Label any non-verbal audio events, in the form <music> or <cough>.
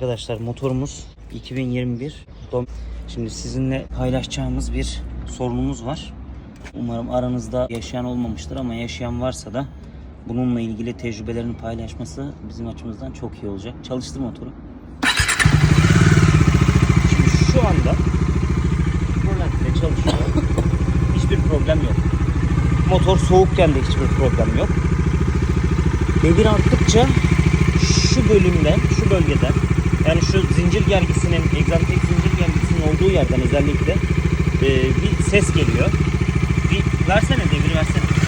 Arkadaşlar motorumuz 2021. Dom- Şimdi sizinle paylaşacağımız bir sorunumuz var. Umarım aranızda yaşayan olmamıştır ama yaşayan varsa da bununla ilgili tecrübelerini paylaşması bizim açımızdan çok iyi olacak. Çalıştır motoru. Şimdi şu anda rölantide çalışıyor. <laughs> Hiçbir problem yok. Motor soğukken de hiçbir problem yok. Devir arttıkça şu bölümden, şu bölgeden yani şu zincir gergisinin, egzantrik zincir gergisinin olduğu yerden özellikle e, bir ses geliyor. Bir versene devir versene.